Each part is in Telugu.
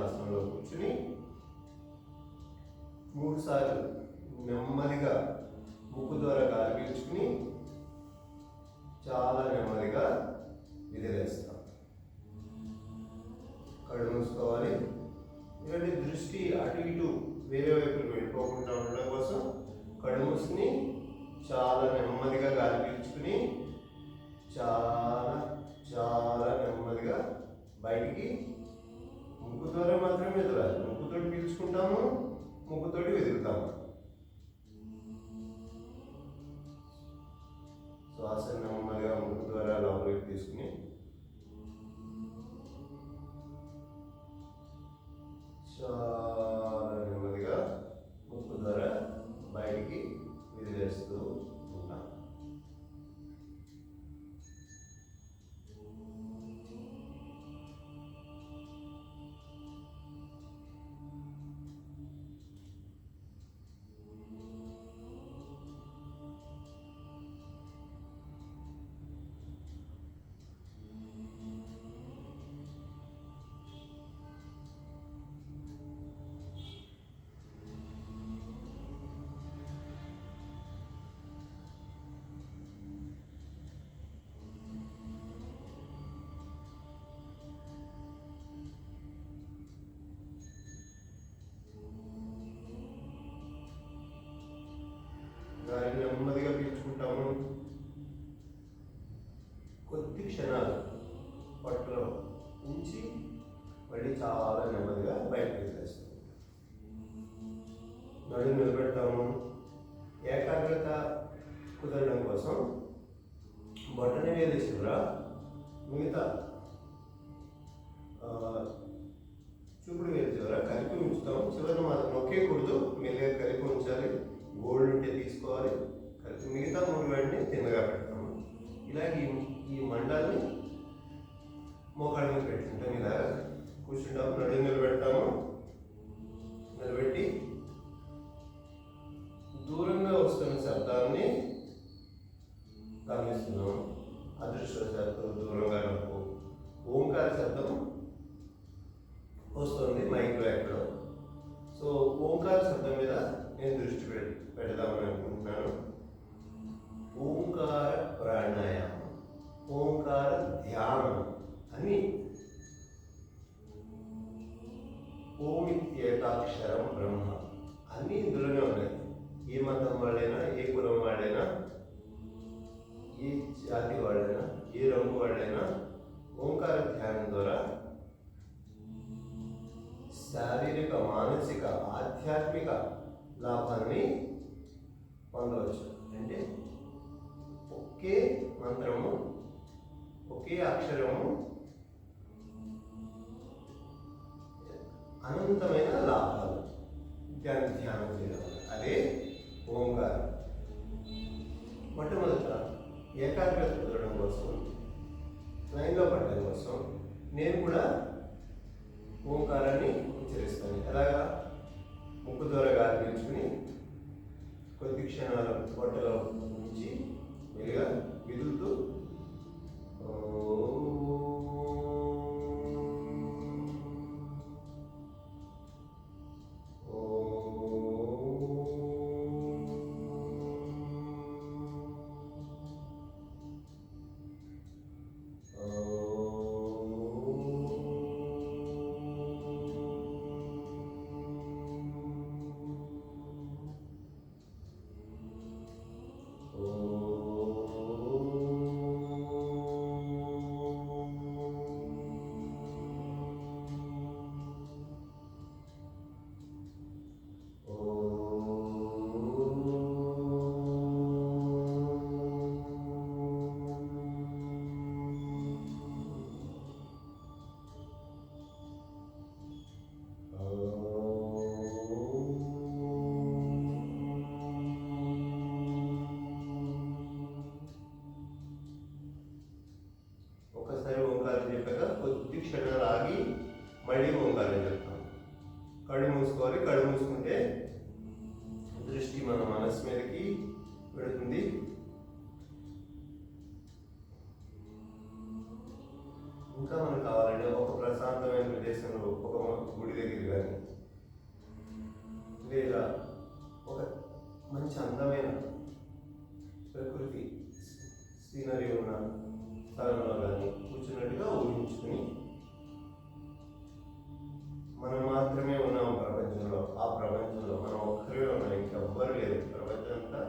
ఆసనంలో కూర్చుని మూడు సార్లు నెమ్మదిగా ముక్కు ద్వారా గాలి పీల్చుకుని చాలా నెమ్మదిగా విదిలేస్తాం కళ్ళు మూసుకోవాలి. ఎందుకంటే దృష్టి అటు ఇటు వేరే వైపులు వెళ్ళిపోకుండా ఉండడం కోసం కళ్ళు మూసుకుని చాలా నెమ్మదిగా గాలి పీల్చుకుని చాలా చాలా నెమ్మదిగా బయటికి ముక్కు ద్వారా మాత్రమే ఎదురాలి. ముక్కుతోటి పీల్చుకుంటాము ముక్కుతోటి వెతుకుతాము. కొట్టేయకూడదు మెల్లగా కలిపి ఉంచాలి గోల్డ్ ఉంటే తీసుకోవాలి కలిపి మిగతా మూడు వేడిని తిన్నగా పెడతాము. ఇలా ఈ ఈ మండాన్ని మోకాళ్ళ మీద పెట్టుకుంటాం. ఇలా కూర్చుంటాము నడుము నిలబెడతాము. నిలబెట్టి దూరంగా వస్తున్న శబ్దాన్ని గమనిస్తున్నాము. అదృష్ట శబ్దం దూరంగా నాకు ఓంకార శబ్దం వస్తుంది మైక్లో ఎక్కడో ఓంకార శబ్దం మీద నేను దృష్టి పె- పెడదామని అనుకుంటున్నాను శారీరక మానసిక ఆధ్యాత్మిక లాభాన్ని పొందవచ్చు. అంటే ఒకే మంత్రము ఒకే అక్షరము అనంతమైన లాభాలు. ధ్యాన ధ్యానం చేయడం అదే ఓంకారం. మొట్టమొదట ఏకాగ్రత కుదరడం కోసం లైన్లో పడడం కోసం నేను కూడా ఓంకారాన్ని ఉచ్చరిస్తాను ఎలాగా? ముక్కు ద్వారా గాలి పీల్చుకుని కొద్ది క్షణాల పొట్టలో ఉంచి మెల్లిగా విదులుతూ ఒక గుడి దగ్గరికి కానీ లేదా ఒక మంచి అందమైన ప్రకృతి సీనరీ ఉన్న స్థలంలో కానీ కూర్చున్నట్టుగా ఊహించుకుని మనం మాత్రమే ఉన్నాం ప్రపంచంలో. ఆ ప్రపంచంలో మనం ఒక్కరే ఉన్నాం. ఇంకెవ్వరు లేదు ప్రపంచం అంతా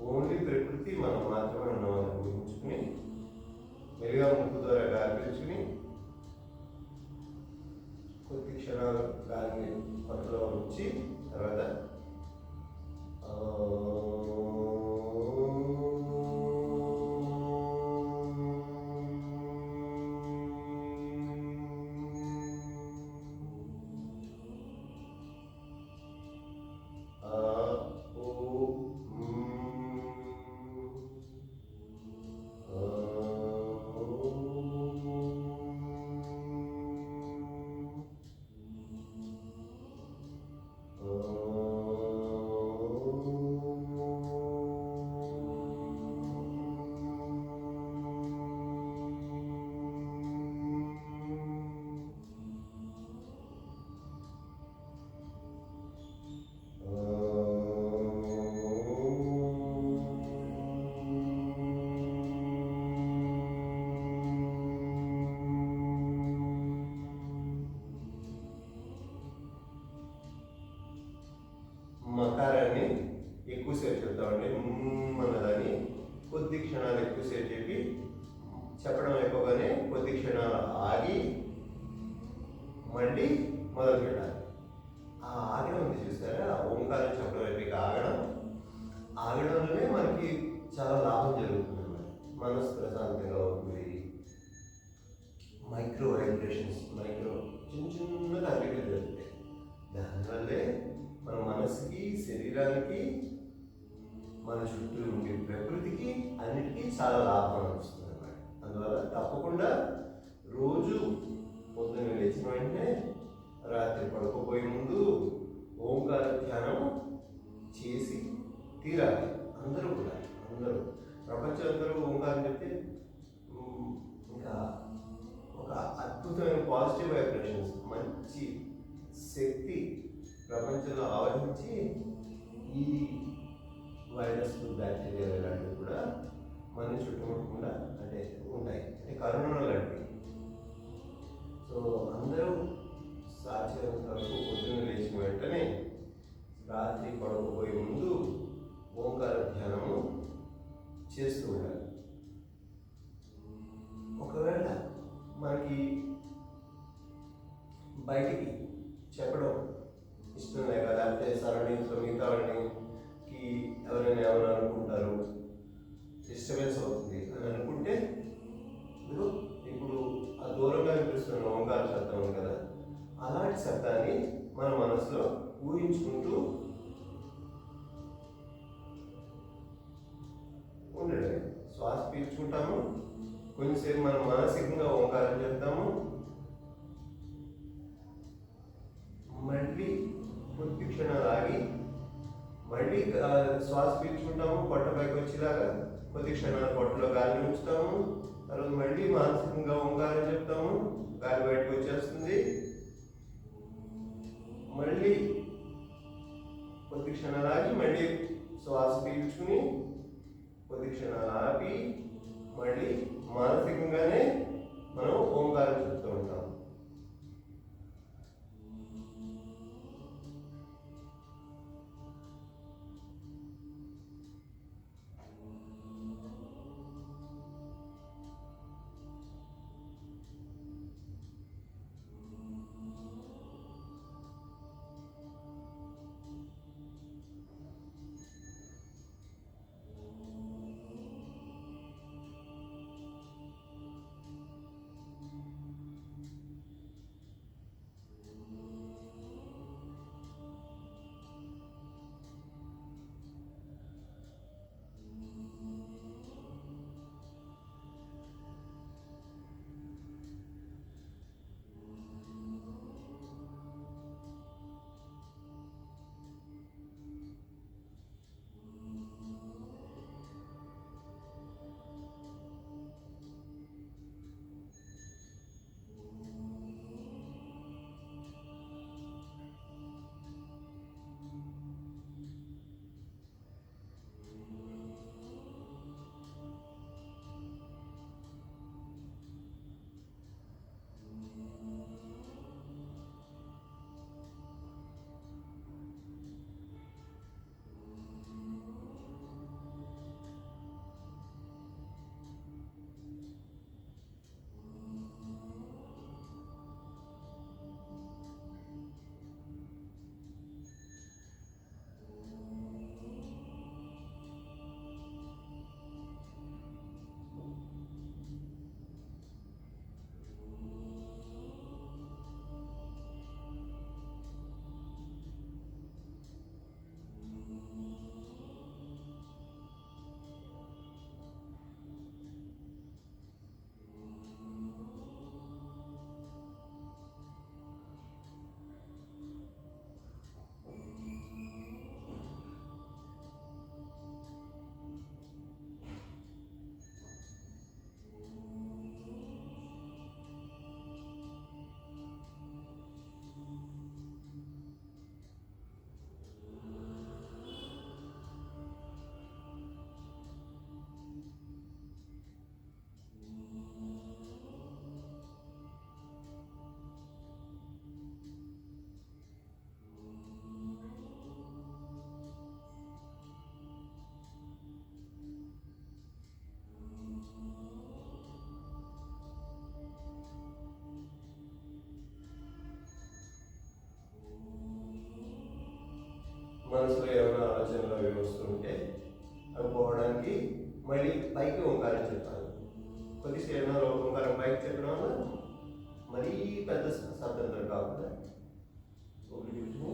ఓన్లీ ప్రకృతి మనం మాత్రమే ఉన్నామని ఊహించుకుని మెరుగా ముక్కు ద్వారా గాలి కొద్ది క్షణాలు గాలిని పొట్టలో ఉంచి తర్వాత మకారాన్ని ఎక్కువసేపు చెప్తామండి అన్నదాన్ని కొద్ది క్షణాలు ఎక్కువసేపు చెప్పి చెప్పడం అయిపోగానే కొద్ది క్షణాలు ఆగి మళ్ళీ మొదలు పెట్టాలి చాలా లాభం అనిపిస్తుంది అన్నమాట. అందువల్ల తప్పకుండా రోజు పొద్దున్న లేచిన వెంటనే రాత్రి పడుకోబోయే ముందు ఓంకార ధ్యానం చేసి తీరాలి. అందరూ కూడా అందరూ. ప్రపంచం అందరూ ఓంకారం చెప్తే ఇంకా ఒక అద్భుతమైన పాజిటివ్ వైబ్రేషన్స్ మంచి శక్తి ప్రపంచంలో ఆవహించి ఈ వైరస్ బ్యాక్టీరియా ఇలాంటివి కూడా మన చుట్టుముట్టకుండా అంటే ఉంటాయి అంటే కరోనా లాంటివి. సో అందరూ సాధ్యమైనంత వరకు పొద్దున్న లేచిన వెంటనే రాత్రి పడుకోబోయే ముందు ఓంకార ధ్యానము చేస్తూ ఉండాలి. ఒకవేళ మనకి బయటికి చెప్పడం ఇష్టం లేక లేకపోతే సరౌండింగ్స్లో మిగతా వాళ్ళకి ఎవరైనా ఎవరు అనుకుంటారు డిస్టర్బెన్స్ అవుతుంది అని అనుకుంటే మీరు ఇప్పుడు ఆ దూరంగా వినిపిస్తున్న ఓంకార శబ్దం ఉంది కదా అలాంటి శబ్దాన్ని మన మనసులో ఊహించుకుంటూ ఉండడం. శ్వాస పీల్చుకుంటాము కొంచెంసేపు మనం మానసికంగా ఓంకారం చేద్దాము. మళ్ళీ కొద్ది క్షణాలు ఆగి మళ్ళీ శ్వాస పీల్చుకుంటాము పొట్ట పైకి వచ్చేలాగా కొద్ది క్షణాల పొట్టలో గాలి ఉంచుతాము. తర్వాత మళ్ళీ మానసికంగా ఓంకారం చెప్తాము. గాలి బయటకు వచ్చేస్తుంది. మళ్ళీ కొద్ది క్షణాలు ఆగి మళ్ళీ శ్వాస పీల్చుకుని కొద్ది క్షణాలు ఆపి మళ్ళీ మానసికంగానే మనం ఓంకారం చెప్తూ ఉంటాం. మనసులో ఏమైనా ఆలోచనలు అవి వస్తుంటే అవి పోవడానికి మళ్ళీ పైకి ఓంకారం చెప్పాలి. కొద్దిసేపు ఓంకారం పైకి చెప్పడం వల్ల మరీ పెద్ద శబ్దంతో కాకుండా ఒకటి చూసి